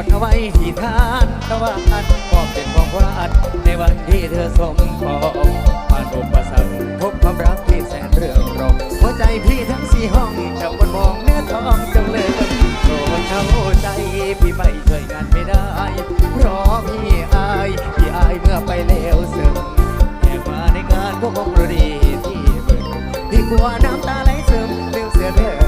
อดเอาไว้ที่ทานตะวันก็เป็นของวาดในวันที่เธอสมปองผ่านอุปสรรคพบความรักที่แสนเรื่องรองหัวใจพี่ทั้งสี่ห้องจะวนมองเนื้อทองจังเลยโปรดเข้าใจพี่ไม่ช่วยงานไม่ได้เพราะพี่อายพี่อายเมื่อไปแล้วซึมแอบมาในงานพวกของรดีที่เบิกพี่กลัวน้ำตาไหลซึมเรื่องเสียเรื่อง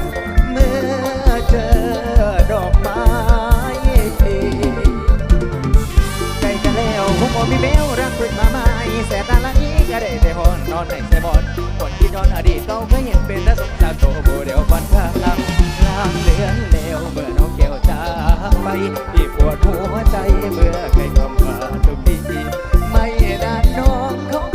พี่เบลรักขึ้นมาไหม่แสบตาละนี้ก็ได้แต่หอนนอนในใส่บอนคนที่นอนอดีตเก่าก็เห็นเป็นและสงสารโตโบเดียวบันข้างลางเลือนเลวเมื่อน้องแก้วจากไปพี่ปวดหัวใจเมื่อใครคำมาทุกทีไม่นานน้องเขา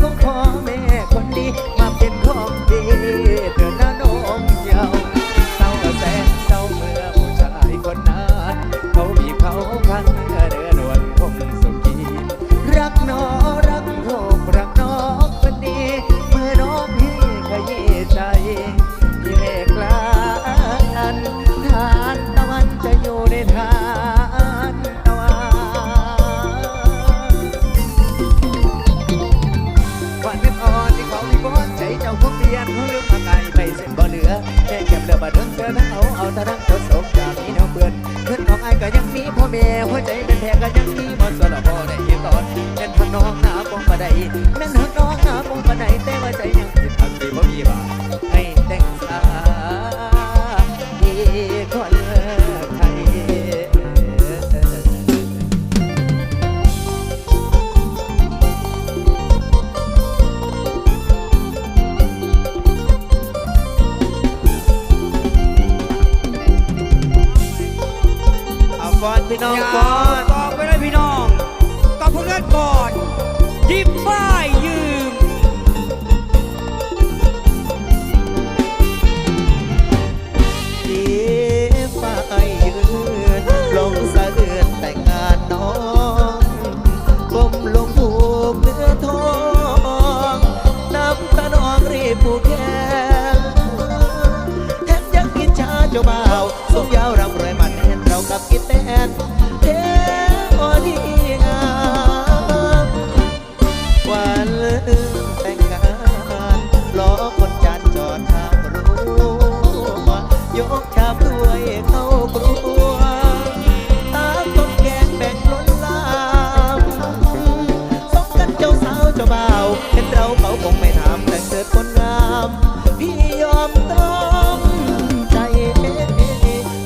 แม่หัวใจเป็นแผลก็ยังมีมาสละพ่อได้ตอนเป็นพน้องหนาปองปะได้แม่นหักน้อง ก่อน ยิบป้า เห็นเราเขาคงไม่ถามแต่งเถิดคนงาม พี่ยอมตรอมใจ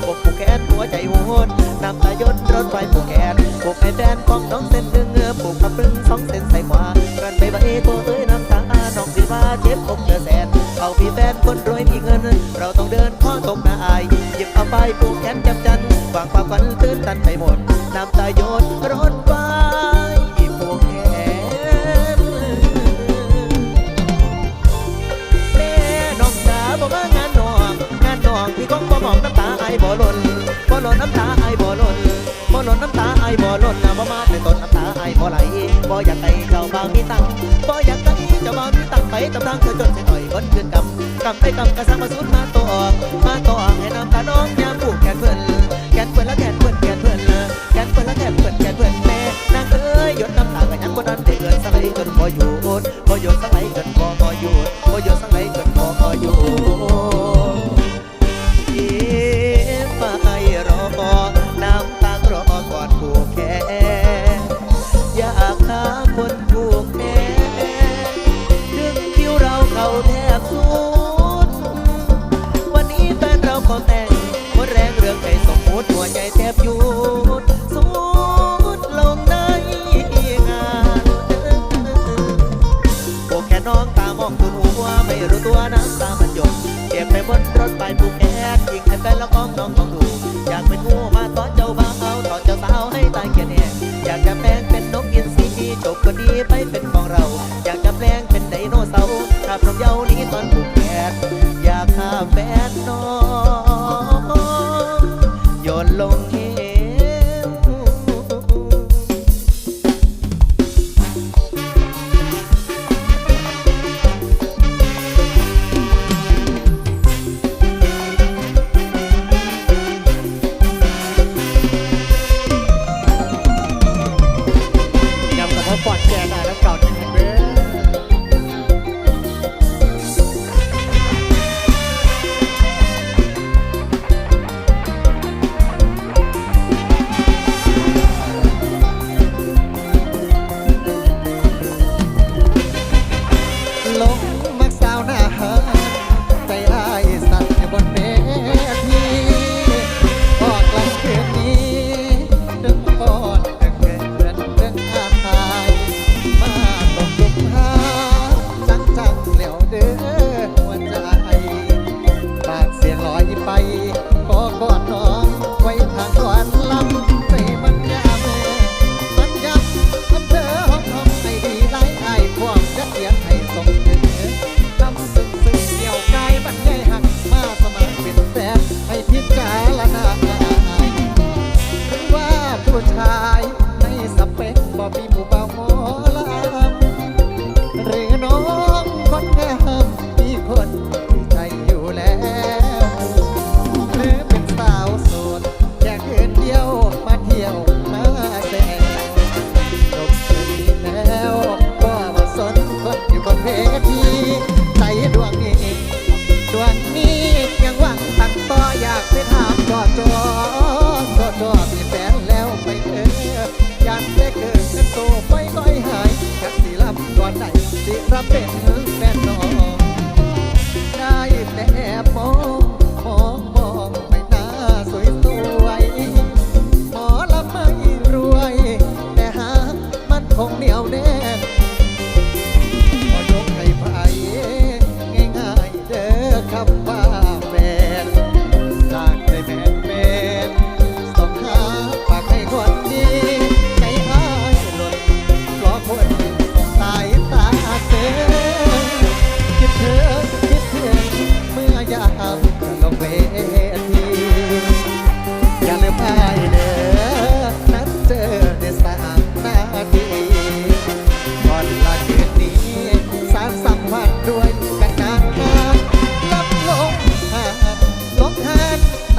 ปกผูกแขนหัวใจโหดน้ำตายนรถไฟผูกแขนผูกไอ้แฟนของน้องเส้นหนึ่งเงือผูกกับปึ้งสองเส้นใส่ขวากันไปใบตัวเอ้ยน้ำตาน้องสิว่าเจ็บอกเจอแสนเอาพี่แฟนคนรวยมีเงิน เราต้องเดินข้อตกหน้าอายหยิบเอาไปผูกแขนจำจันฝากความฝันตื้นตันไปหมดน้ำตายนรถ หอมองน้ำตาไอบ่หล่นบ่หล่นน้ำตาไอบ่หล่นบ่หล่นน้ำตาไอบ่หล่นนะบ่มาเป็นต้นน้ำตาไอบ่ไหลบ่อยากให้เจ้าบ่าวมีตังบ่อยากให้เจ้าบ่าวมีตังไปตำทางเธอจนเสียต่อยคนคืนกำกำไปกำกระซังมาสุดมาต่ออกมาต่อ ตามองตุนหัวไม่รู้ตัวน้ำตามันหยดเก็บไปบนรถไปผูกแอดยิงแอดไปแล้วกองน้องของดู อยากเป็นหัวมาตอนเจ้าบ่าวตอนเจ้าสาวให้ตายแค่ยนแอกอยากจะแปลงเป็นนกอินทรีจบก็ดีไปเป็นของเรา อยากจะแปลงเป็นไดโนเสาร์ถ้าพร้อมเยาว์นี้ตอนผู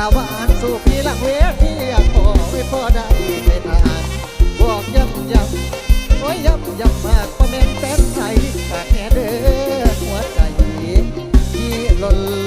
าวานสู่พี่ลังเวทีอยกขอไม่พอได้ในทางบอกย้ำย้ำโอ้ยย้ำย้ำมากประเมนแสนใจจากแค่เด้อหัวใจที่หล่น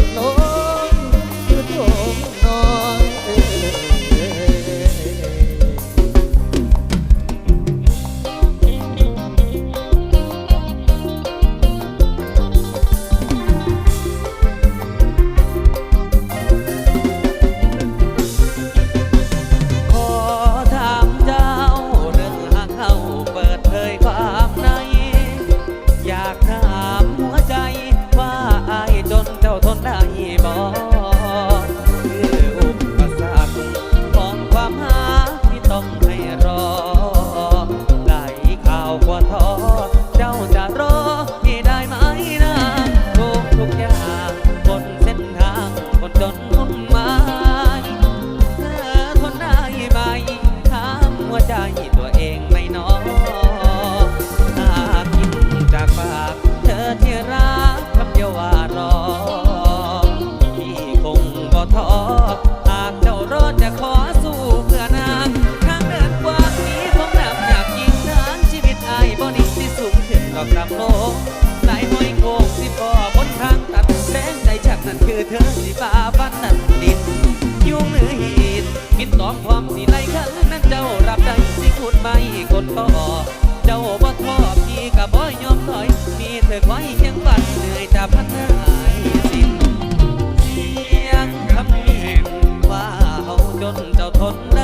คิดตอบความสีไล่ขันนั้นเจ้ารับได้สิคุณไม่กดต่อเจ้าบ่ทอบพี่กับบ่ยอมถอย มีเธอไว้ยังบัดเหนื่อยจะพัฒนาสิ้นเสียงคำว่าเขาจนเจ้าทน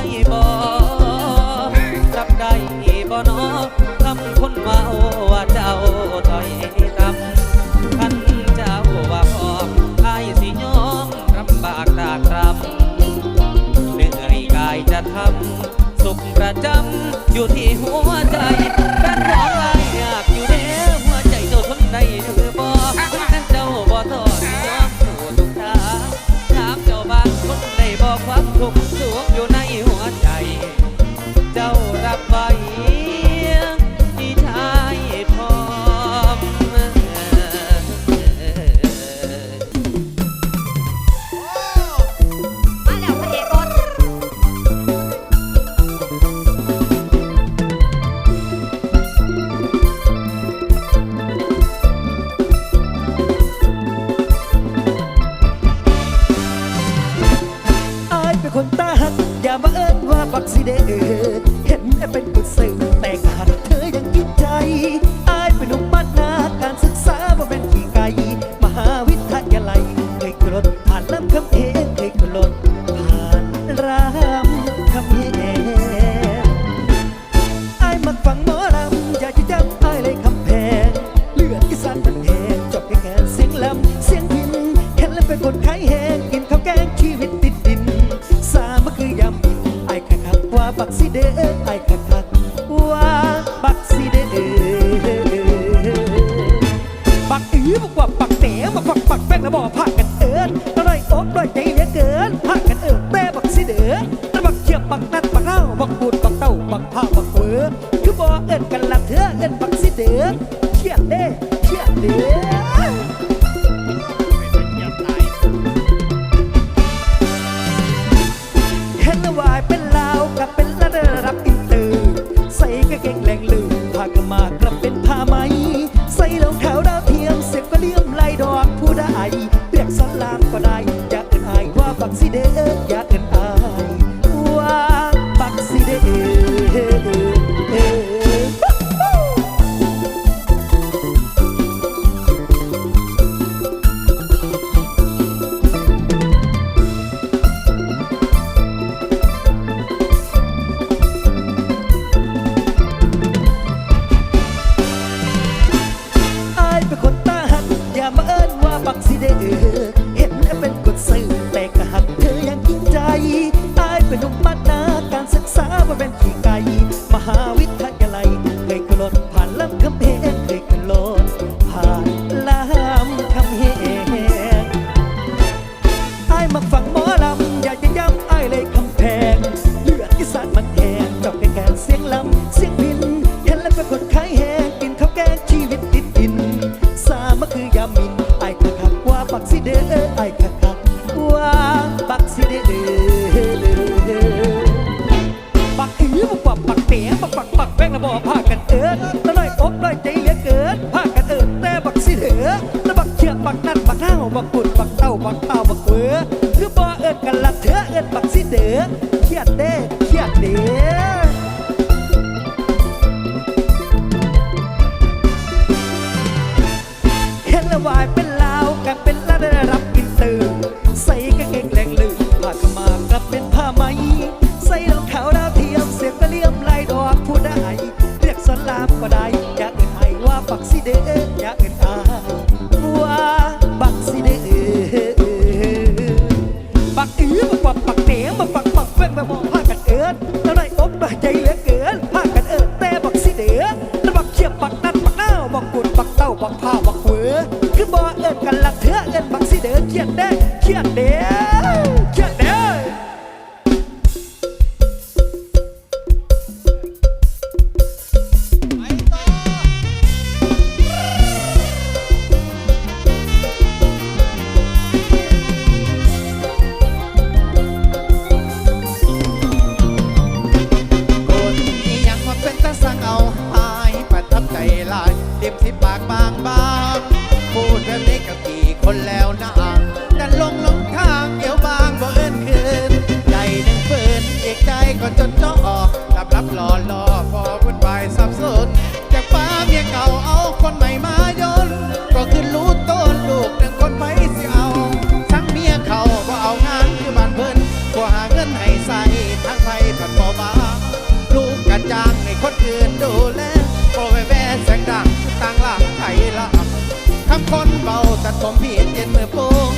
ดผมผิดเจ็นมือโป้ง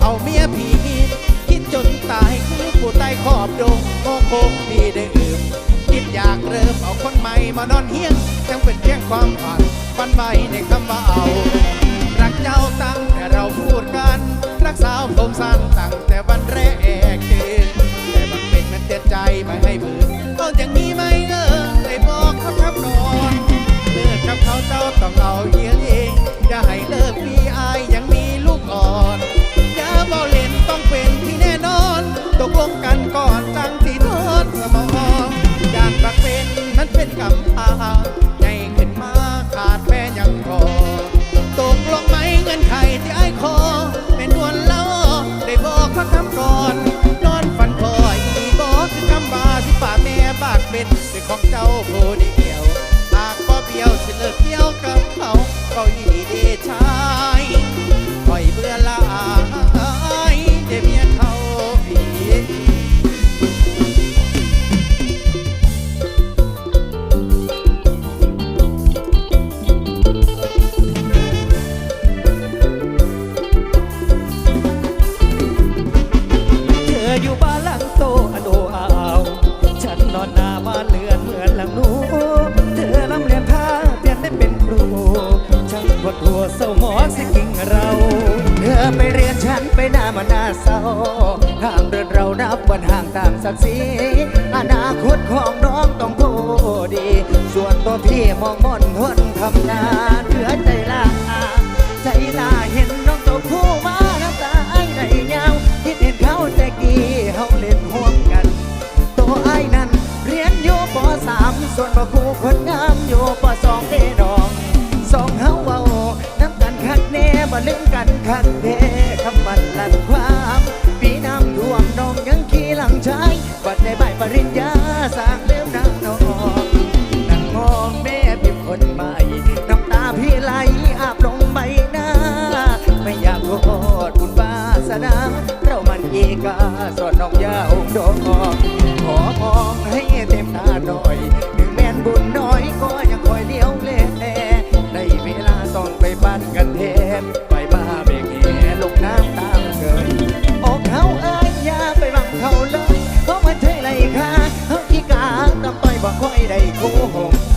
เอาเมียผีคิดจนตายคือผู้ใต้ขอบดงโมคงดีได้อืมคิดอยากเริ่มเอาคนใหม่มานอนเฮียงจังเป็นเพียงความฝันฝันใหม่ในคำว่าเอา รักเจ้าตั้งแต่เราพูดกัน รักสาวผมสั้นตั้งแต่วันแรกเจอแต่มันเป็นมันเตียใจไม่ให้เบื่อก็อย่างนี้ไม่เลิกได้บอกเขาครับนอนเลิกกับเขาเจ้าต้องเอา กำพาใหญ่ขึ้นมาขาดแม่ยังพอตกลงไหมเงินไขที่ไอ้คอเป็นดวนเล้าได้บอกว่าคำก่อน นอนฝันคอยบอกคือคำบาที่ป่าแม่บากเป็นเป็นของเจ้าคนันไปหน้ามาหน้าเศร้าทางเดินเรานับวันห่างตามศักดิ์ศรีอนาคตของน้องต้องโตดี ส่วนตัวพี่มองม่อนทนทำงานเหลือใจ ดบุญวาสนา เรามันเอกาสอดน้องยาองดองขอมองให้เต็มตาหน่อยถึงแม่นบุญน้อยก็ยังคอยเลี้ยวเล่ได้เวลาต้องไปบ้านกันเทมไปบ้าเบกแหลงน้ำตามเกินออกเขาเอายยาไปบังเขาเลยเขามาเทไรค่ะเขาขี้กาต้องไปบอกคอยได้คู่หง